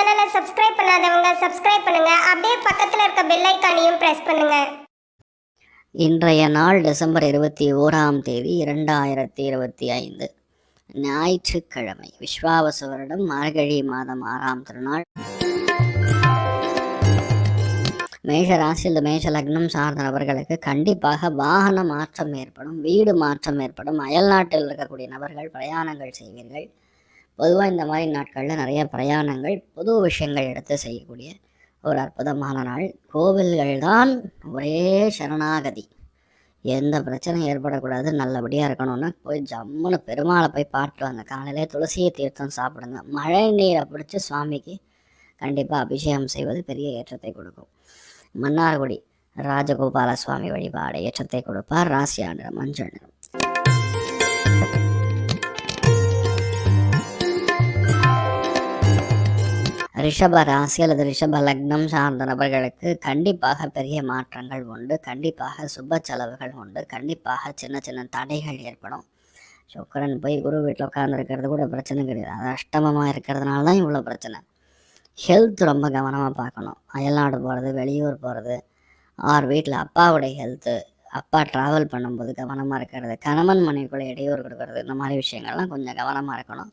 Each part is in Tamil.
சேனலை சப்ஸ்கிரைப் பண்ணாதவங்க சப்ஸ்கிரைப் பண்ணுங்க. அப்படியே பக்கத்தில் இருக்க பெல் ஐக்கானையும் பிரஸ் பண்ணுங்க. இன்றைய நாள் டிசம்பர் இருபத்தி ஓராம் தேதி இரண்டாயிரத்தி இருபத்தி ஐந்து. ஞாயிற்றுக்கிழமை. விஸ்வாவச வருடம் மார்கழி மாதம் ஆறாம் திருநாள். மேஷ ராசியில் மேஷ லக்னம் சார்ந்த நபர்களுக்கு கண்டிப்பாக வாகன மாற்றம் ஏற்படும் வீடு மாற்றம் ஏற்படும். அயல்நாட்டில் இருக்கக்கூடிய நபர்கள் பிரயாணங்கள் செய்வீர்கள். பொதுவாக இந்த மாதிரி நாட்களில் நிறைய பிரயாணங்கள் புது விஷயங்கள் எடுத்து செய்யக்கூடிய ஒரு அற்புதமான நாள். கோவில்கள் தான் ஒரே சரணாகதி. எந்த பிரச்சனையும் ஏற்படக்கூடாது. நல்லபடியாக இருக்கணும்னா போய் ஜம்முன்னு பெருமாளை போய் பாட்டு வாங்க. காலையிலே துளசியை தீர்த்தம் சாப்பிடுங்க. மழை நீரை பிடிச்சி சுவாமிக்கு கண்டிப்பாக அபிஷேகம் செய்வது பெரிய ஏற்றத்தை கொடுக்கும். மன்னார்குடி ராஜகோபால சுவாமி வழிபாடு ஏற்றத்தை கொடுப்பார். ராசியா மஞ்சள் நிறம் ரிஷப ராசி அல்லது ரிஷப லக்னம் சார்ந்த நபர்களுக்கு கண்டிப்பாக பெரிய மாற்றங்கள் உண்டு. கண்டிப்பாக சுப செலவுகள் உண்டு. கண்டிப்பாக சின்ன சின்ன தடைகள் ஏற்படும். சுக்கரன் போய் குரு வீட்டில் உட்காந்துருக்கிறது கூட பிரச்சனை கிடையாது. அது அஷ்டமமாக இருக்கிறதுனால தான் இவ்வளோ பிரச்சனை. ஹெல்த் ரொம்ப கவனமாக பார்க்கணும். அயல்நாடு போகிறது வெளியூர் போகிறது ஆர் வீட்டில் அப்பாவுடைய ஹெல்த்து அப்பா ட்ராவல் பண்ணும்போது கவனமாக இருக்கிறது கணவன் மனைவிக்குள்ளே இடையூறு கொடுக்கறது இந்த மாதிரி விஷயங்கள்லாம் கொஞ்சம் கவனமாக இருக்கணும்.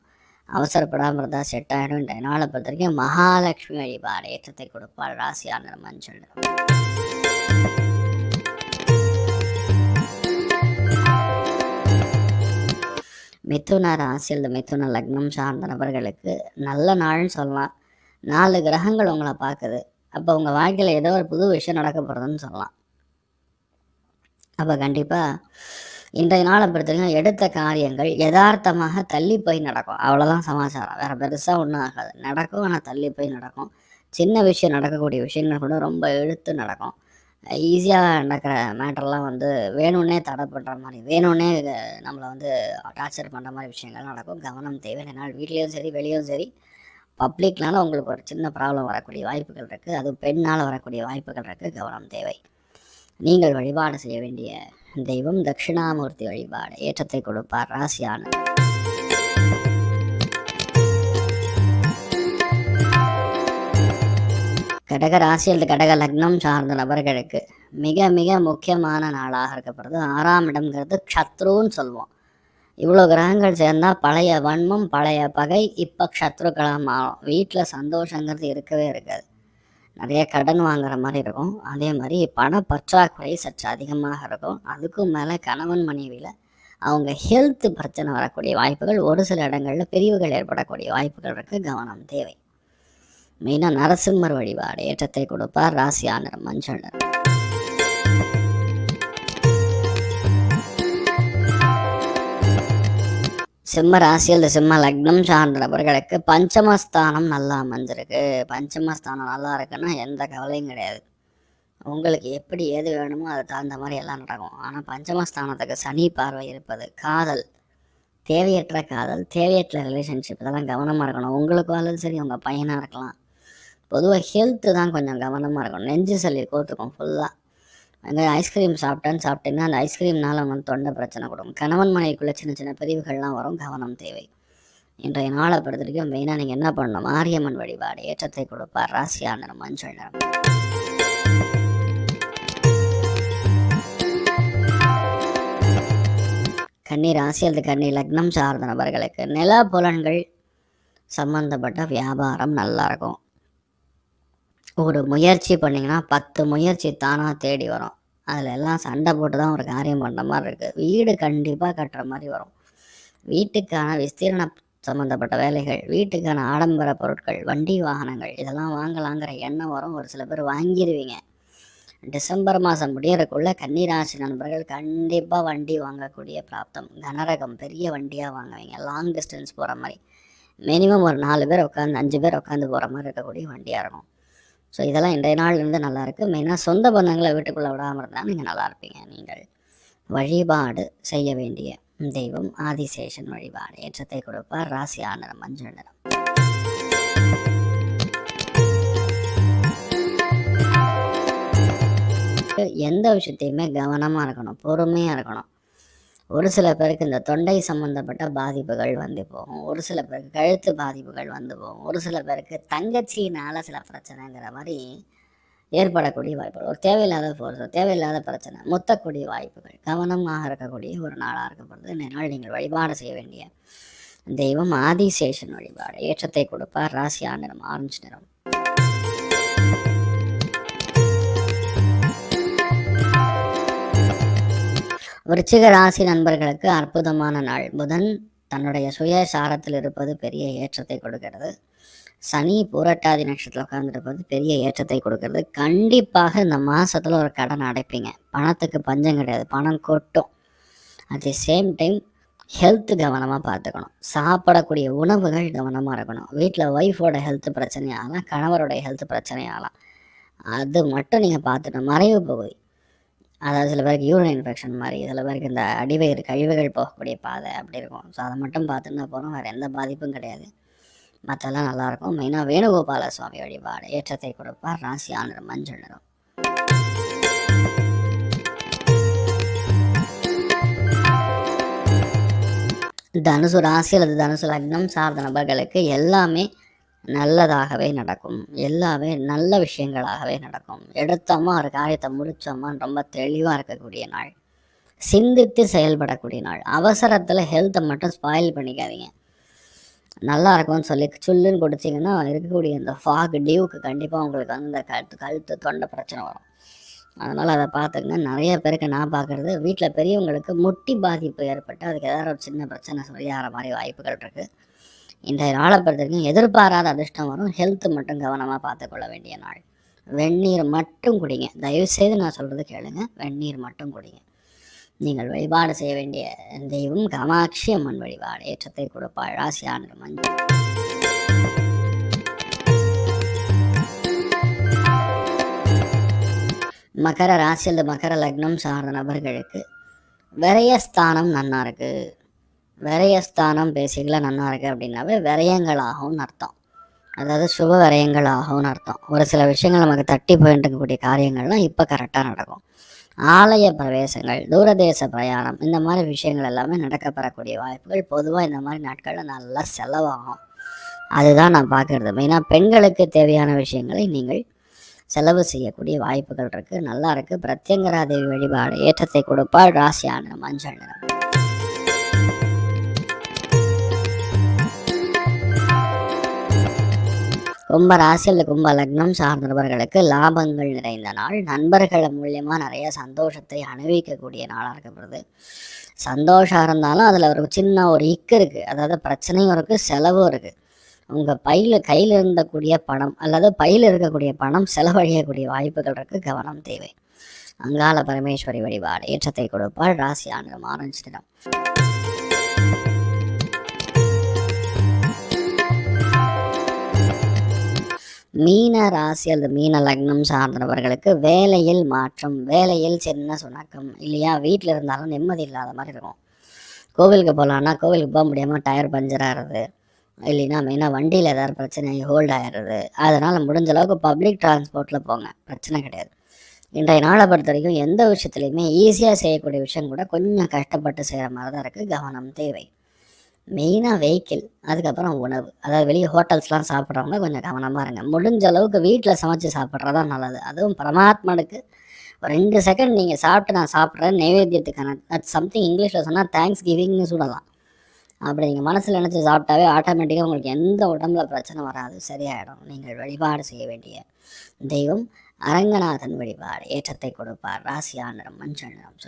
அவசரப்படாமல் இருந்தால் செட் ஆகிடும் இந்த நாளை பொறுத்த வரைக்கும் மகாலட்சுமி வழிபாடு ஏற்றத்தை கொடுப்பாள் ராசியான மஞ்சள் மிதுன ராசி ராசியில் மிதுன லக்னம் சார்ந்த நபர்களுக்கு நல்ல நாள்னு சொல்லலாம். நாலு கிரகங்கள் உங்களை பார்க்குது. அப்போ உங்கள் வாழ்க்கையில் ஏதோ ஒரு புது விஷயம் நடக்க போகிறதுன்னு சொல்லலாம். அப்போ கண்டிப்பாக இன்றைய நாளை பொறுத்தவரைக்கும் எடுத்த காரியங்கள் யதார்த்தமாக தள்ளி போய் நடக்கும். அவ்வளோதான் சமாச்சாரம். வேறு பெருசாக ஒன்றும் ஆகாது. நடக்கும் ஆனால் தள்ளி போய் நடக்கும். சின்ன விஷயம் நடக்கக்கூடிய விஷயங்கள் கூட ரொம்ப இழுத்து நடக்கும். ஈஸியாக நடக்கிற மேட்டர்லாம் வந்து வேணும்னே தடை பண்ணுற மாதிரி வேணும்னே நம்மளை வந்து டார்ச்சர் பண்ணுற மாதிரி விஷயங்கள் நடக்கும். கவனம் தேவை. என்னால் வீட்லேயும் சரி வெளியும் சரி பப்ளிக்னால உங்களுக்கு ஒரு சின்ன ப்ராப்ளம் வரக்கூடிய வாய்ப்புகள் இருக்குது அதுவும் பெண்ணால் வரக்கூடிய வாய்ப்புகள் இருக்குது கவனம் தேவை. நீங்கள் வழிபாடு செய்ய வேண்டிய தெய்வம் தட்சிணாமூர்த்தி வழிபாடு ஏற்றத்தை கொடுப்பார் ராசியான கடக ராசியில் கடக லக்னம் சார்ந்த நபர்களுக்கு மிக மிக முக்கியமான நாளாக இருக்கப்படுது ஆறாம் இடம்ங்கிறது க்ஷத்ருன்னு சொல்லுவோம் இவ்வளோ கிரகங்கள் சேர்ந்தால் பழைய வன்மம் பழைய பகை இப்போ க்ஷத்ருக்களாக மாறும் வீட்டில் சந்தோஷங்கிறது இருக்கவே இருக்காது நிறைய கடன் வாங்குற மாதிரி இருக்கும். அதே மாதிரி பண பற்றாக்குறை சற்று அதிகமாக இருக்கும். அதுக்கும் மேலே கணவன் மனைவியில் அவங்க ஹெல்த் பிரச்சனை வரக்கூடிய வாய்ப்புகள் ஒரு சில இடங்களில் பிரிவுகள் ஏற்படக்கூடிய வாய்ப்புகள் இருக்குது கவனம் தேவை. மெயினாக நரசிம்மர் வழிபாடு ஏற்றத்தை கொடுப்பார். ராசியான நிறம் மஞ்சள் சிம்ம ராசியில் சிம்ம லக்னம் சார்ந்த நபர்களுக்கு பஞ்சமஸ்தானம் நல்லா அமைஞ்சிருக்கு. பஞ்சமஸ்தானம் நல்லா இருக்குன்னா எந்த கவலையும் கிடையாது. உங்களுக்கு எப்படி எது வேணுமோ அது தகுந்த மாதிரி எல்லாம் நடக்கும். ஆனால் பஞ்சமஸ்தானத்துக்கு சனி பார்வை இருப்பது காதல். தேவையற்ற காதல் தேவையற்ற ரிலேஷன்ஷிப் இதெல்லாம் கவனமாக இருக்கணும். உங்களுக்கும் சரி உங்கள் பையனாக இருக்கலாம். பொதுவாக ஹெல்த்து தான் கொஞ்சம் கவனமாக இருக்கணும். நெஞ்சு சளி கோத்துக்கும் ஃபுல்லாக அந்த ஐஸ்கிரீம் சாப்பிட்டேன்னு சாப்பிட்டீங்கன்னா அந்த ஐஸ்கிரீம்னால வந்து தொண்டை பிரச்சனை கொடுக்கும். கணவன் மனைவிக்குள்ளே சின்ன சின்ன பிரிவுகள்லாம் வரும். கவனம் தேவை. இன்றைய நாளை பொறுத்த வரைக்கும் மெயினாக நீங்கள் என்ன பண்ணணும்? மாரியம்மன் வழிபாடு ஏற்றத்தை கொடுப்பார். ராசியா நிறம் மஞ்சள் நிறம். கன்னி ராசி அல்லது கன்னி லக்னம் சார்ந்த நபர்களுக்கு நில புலன்கள் சம்பந்தப்பட்ட வியாபாரம் நல்லாயிருக்கும் ஒரு முயற்சி பண்ணிங்கன்னா பத்து முயற்சி தானாக தேடி வரும். அதில் எல்லாம் சண்டை போட்டு தான் ஒரு காரியம் பண்ணுற மாதிரி இருக்குது வீடு கண்டிப்பாக கட்டுற மாதிரி வரும். வீட்டுக்கான விஸ்தீரண சம்மந்தப்பட்ட வேலைகள் வீட்டுக்கான ஆடம்பர பொருட்கள் வண்டி வாகனங்கள் இதெல்லாம் வாங்கலாங்கிற எண்ணம் வரும். ஒரு சில பேர் வாங்கிடுவீங்க டிசம்பர் மாதம் முடியறக்குள்ள கன்னிராசி நண்பர்கள் கண்டிப்பாக வண்டி வாங்கக்கூடிய பிராப்தம். கனரகம் பெரிய வண்டியாக வாங்குவீங்க. லாங் டிஸ்டன்ஸ் போகிற மாதிரி. மினிமம் ஒரு நாலு பேர் உட்காந்து அஞ்சு பேர் உட்காந்து போகிற மாதிரி இருக்கக்கூடிய வண்டியாக இருக்கும். ஸோ இதெல்லாம் இன்றைய நாள் இருந்து நல்லாயிருக்கு மெயினாக சொந்த பந்தங்களை வீட்டுக்குள்ளே விடாமல் இருந்தால் நீங்கள் நல்லா இருப்பீங்க. நீங்கள் வழிபாடு செய்ய வேண்டிய தெய்வம் ஆதிசேஷன் வழிபாடு. ஏற்றத்தை கொடுப்பார். ராசி ஆனரம் மஞ்சள் நிறம். எந்த விஷயத்தையுமே கவனமாக இருக்கணும். பொறுமையாக இருக்கணும். ஒரு சில பேருக்கு இந்த தொண்டை சம்பந்தப்பட்ட பாதிப்புகள் வந்து போகும். ஒரு சில பேருக்கு கழுத்து பாதிப்புகள் வந்து போகும். ஒரு சில பேருக்கு தங்கச்சியினால் சில பிரச்சனைங்கிற மாதிரி ஏற்படக்கூடிய வாய்ப்புகள். ஒரு தேவையில்லாத போகிறது தேவையில்லாத பிரச்சனை முத்தக்கூடிய வாய்ப்புகள் கவனமாக இருக்கக்கூடிய ஒரு நாளாக இருக்கப்படுது. இந்த நாள் நீங்கள் வழிபாடு செய்ய வேண்டிய தெய்வம் ஆதிசேஷன் வழிபாடு. ஏற்றத்தை கொடுப்பார். ராசியா நிறம் ஆரஞ்சு நிறம். விருச்சிக ராசி நண்பர்களுக்கு அற்புதமான நாள். புதன் தன்னுடைய சுய சாரத்தில் இருப்பது பெரிய ஏற்றத்தை கொடுக்கிறது. சனி பூரட்டாதி நட்சத்திரத்தில் உட்காந்துருப்பது பெரிய ஏற்றத்தை கொடுக்கிறது. கண்டிப்பாக இந்த மாதத்தில் ஒரு கடன் அடைப்பீங்க. பணத்துக்கு பஞ்சம் கிடையாது. பணம் கொட்டும். At the same time health கவனமாக பார்த்துக்கணும். சாப்பிடக்கூடிய உணவுகள் கவனமாக இருக்கணும். வீட்டில் ஒய்ஃபோட ஹெல்த் பிரச்சனையாகலாம். கணவருடைய ஹெல்த் பிரச்சனையாகலாம். அது மட்டும் நீங்கள் பார்த்துக்கணும். மறைவு பகுதி. அதாவது சில பேருக்கு யூரின் இன்ஃபெக்ஷன் மாதிரி சில பேருக்கு இந்த அடிவயிறு கழிவுகள் போகக்கூடிய பாதை அப்படி இருக்கும். ஸோ அதை மட்டும் பார்த்துன்னா போகிறோம் வேறு எந்த பாதிப்பும் கிடையாது. மற்றெல்லாம் நல்லாயிருக்கும் மெயினாக வேணுகோபால சுவாமி வழிபாடு. ஏற்றத்தை கொடுப்பார் ராசி ஆனர் மஞ்சள் நிறம். தனுசு ராசி அல்லது தனுசு லக்னம் சார்ந்த நபர்களுக்கு எல்லாமே நல்லதாகவே நடக்கும். எல்லாமே நல்ல விஷயங்களாகவே நடக்கும். எடுத்தோமா ஒரு காரியத்தை முடித்தோமா ரொம்ப தெளிவாக இருக்கக்கூடிய நாள். சிந்தித்து செயல்படக்கூடிய நாள். அவசரத்தில் ஹெல்த்தை மட்டும் ஸ்பாயில் பண்ணிக்காதீங்க. நல்லா இருக்கும்னு சொல்லி சுல்லுன்னு கொடுத்தீங்கன்னா இருக்கக்கூடிய இந்த ஃபாக் டியூக்கு கண்டிப்பாக உங்களுக்கு வந்து இந்த கழுத்து கழுத்து தொண்டை பிரச்சனை வரும். அதனால் அதை பார்த்துக்கங்க. நிறைய பேருக்கு நான் பார்க்குறது வீட்டில் பெரியவங்களுக்கு முட்டி பாதிப்பு ஏற்பட்டு அதுக்கு ஏதாவது ஒரு சின்ன பிரச்சனை சரியாகிற மாதிரி வாய்ப்புகள் இருக்குது இந்த நாளை பொறுத்தவரைக்கும் எதிர்பாராத அதிர்ஷ்டம் வரும். ஹெல்த் மட்டும் கவனமாக பார்த்துக்கொள்ள வேண்டிய நாள். வெந்நீர் மட்டும் குடிங்க. தயவுசெய்து நான் சொல்கிறது கேளுங்க. வெந்நீர் மட்டும் குடிங்க. நீங்கள் வழிபாடு செய்ய வேண்டிய தெய்வம் காமாட்சி அம்மன் வழிபாடு. ஏற்றத்தை கொடுப்பாள் ராசியான மஞ்சள். மகர ராசி அல்லது மகர லக்னம் சார்ந்த நபர்களுக்கு விரயஸ்தானம் நன்னா இருக்குது விரயஸ்தானம் பேசிக்கல நன்னா இருக்குது அப்படின்னாவே விரயங்களாகும்னு அர்த்தம். அதாவது சுப விரயங்களாகும்னு அர்த்தம். ஒரு சில விஷயங்கள் நமக்கு தட்டி போயிட்டு இருக்கக்கூடிய காரியங்கள்லாம் இப்போ கரெக்டாக நடக்கும். ஆலய பிரவேசங்கள் தூரதேச பிரயாணம் இந்த மாதிரி விஷயங்கள் எல்லாமே நடக்கப்பெறக்கூடிய வாய்ப்புகள் பொதுவாக இந்த மாதிரி நாட்களில் நல்லா செலவாகும். அதுதான் நான் பார்க்குறது மெயினாக பெண்களுக்கு தேவையான விஷயங்களை நீங்கள் செலவு செய்யக்கூடிய வாய்ப்புகள் இருக்குது நல்லா இருக்குது பிரத்யங்கராதேவி வழிபாடு ஏற்றத்தை கொடுப்பாள். ராசியான மஞ்சள் நிறம். கும்ப ராசியில் கும்ப லக்னம் சார்ந்தவர்களுக்கு லாபங்கள் நிறைந்த நாள். நண்பர்கள் மூலியமாக நிறைய சந்தோஷத்தை அனுபவிக்கக்கூடிய நாளாக இருக்கப்படுது. சந்தோஷம் இருந்தாலும் அதில் ஒரு சின்ன ஒரு இக்கு இருக்குது அதாவது பிரச்சனையும் இருக்குது செலவும் இருக்குது உங்கள் பையில் கையில் இருந்தக்கூடிய பணம் அல்லது பையில் இருக்கக்கூடிய பணம் செலவழியக்கூடிய வாய்ப்புகள் இருக்குது கவனம் தேவை. அங்காள பரமேஸ்வரி வழிபாடு. ஏற்றத்தை கொடுப்பாள். ராசி ஆண்டு ஆரஞ்சு நிறம் மீன ராசி அல்லது மீன லக்னம் சார்ந்தவர்களுக்கு வேலையில் மாற்றம் வேலையில் சின்ன சுணக்கம் இல்லையா? வீட்டில் இருந்தாலும் நிம்மதி இல்லாத மாதிரி இருக்கும். கோவிலுக்கு போகலான்னா கோவிலுக்கு போக முடியாமல் டயர் பஞ்சர் ஆகிறது இல்லைன்னா மெயினாக வண்டியில் ஏதாவது பிரச்சனை ஹோல்ட் ஆயிடுறது. அதனால் முடிஞ்ச அளவுக்கு பப்ளிக் டிரான்ஸ்போர்ட்டில் போங்க. பிரச்சனை கிடையாது. இன்றைய நாளை பொறுத்த வரைக்கும் எந்த விஷயத்துலையுமே ஈஸியாக செய்யக்கூடிய விஷயம் கூட கொஞ்சம் கஷ்டப்பட்டு செய்கிற மாதிரி தான் இருக்குது கவனம் தேவை. மெயினாக வெஹிக்கிள் அதுக்கப்புறம் உணவு. அதாவது வெளியே ஹோட்டல்ஸ்லாம் சாப்பிட்றவங்க கொஞ்சம் கவனமாக இருங்க. முடிஞ்ச அளவுக்கு வீட்டில் சமைச்சு சாப்பிட்றதா நல்லது. அதுவும் பரமாத்மனுக்கு ஒரு ரெண்டு செகண்ட் நீங்கள் சாப்பிட்டு நான் சாப்பிட்றேன் நைவேத்தியத்துக்கான அட் சம்திங் இங்கிலீஷில் சொன்னால் தேங்க்ஸ் கிவிங்னு சொல்லலாம். அப்படி நீங்கள் மனசில் நினச்சி சாப்பிட்டாவே ஆட்டோமேட்டிக்காக உங்களுக்கு எந்த உடம்புல பிரச்சனை வராது. சரியாயிடும். நீங்கள் வழிபாடு செய்ய வேண்டிய தெய்வம் அரங்கநாதன் வழிபாடு. ஏற்றத்தை கொடுப்பார். ராசியா நிறம் மஞ்சள் நிறம். ஸோ